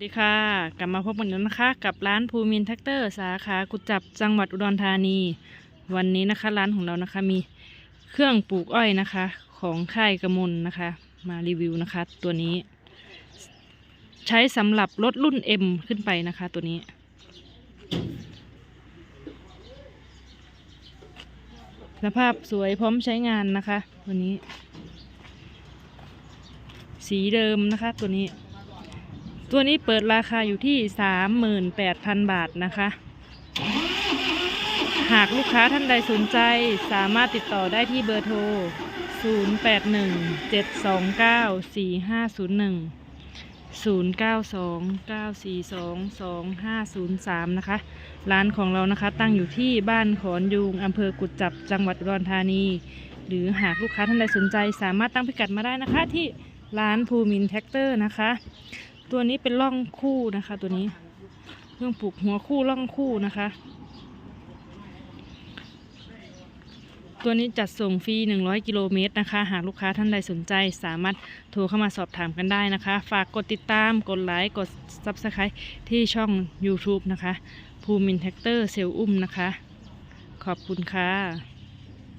สวัสดีค่ะ กลับมาพบกันอีกแล้วนะคะ กับร้านภูมินแท็กเตอร์ สาขากุจจับจังหวัดอุดรธานี วันนี้นะคะ ร้านของเรานะคะมีเครื่องปลูกอ้อยนะคะ ของค่ายกระมลนะคะ มารีวิวนะคะ ตัวนี้ ใช้สำหรับรถรุ่น M ขึ้นไปนะคะ ตัวนี้ สภาพสวยพร้อมใช้งานนะคะ ตัวนี้ สีเดิมนะคะ ตัวนี้ ตัวนี้เปิดราคาอยู่ที่ 38,000 บาทนะคะ หากลูกค้าท่านใดสนใจสามารถติดต่อได้ที่เบอร์โทร 0817294501 0929422503 นะคะ ร้านของเรานะคะตั้งอยู่ที่บ้านขอนยูงอำเภอกุดจับจังหวัดอุดรธานี หรือหากลูกค้าท่านใดสนใจ สามารถตั้งพิกัดมาได้นะคะที่ร้านภูมินแท็กเตอร์นะคะ ตัวนี้เป็นร่องคู่นะคะ ตัวนี้เครื่องปลูกหัวคู่ร่องคู่นะคะ ตัวนี้จัดส่งฟรี 100 กิโลเมตรนะคะ หากลูกค้าท่านใดสนใจ สามารถโทรเข้ามาสอบถามกันได้นะคะ ฝากกดติดตามกดไลค์กด Subscribe ที่ช่อง YouTube นะคะ ภูมินแท็กเตอร์เซลอุ้มนะคะ ขอบคุณค่ะ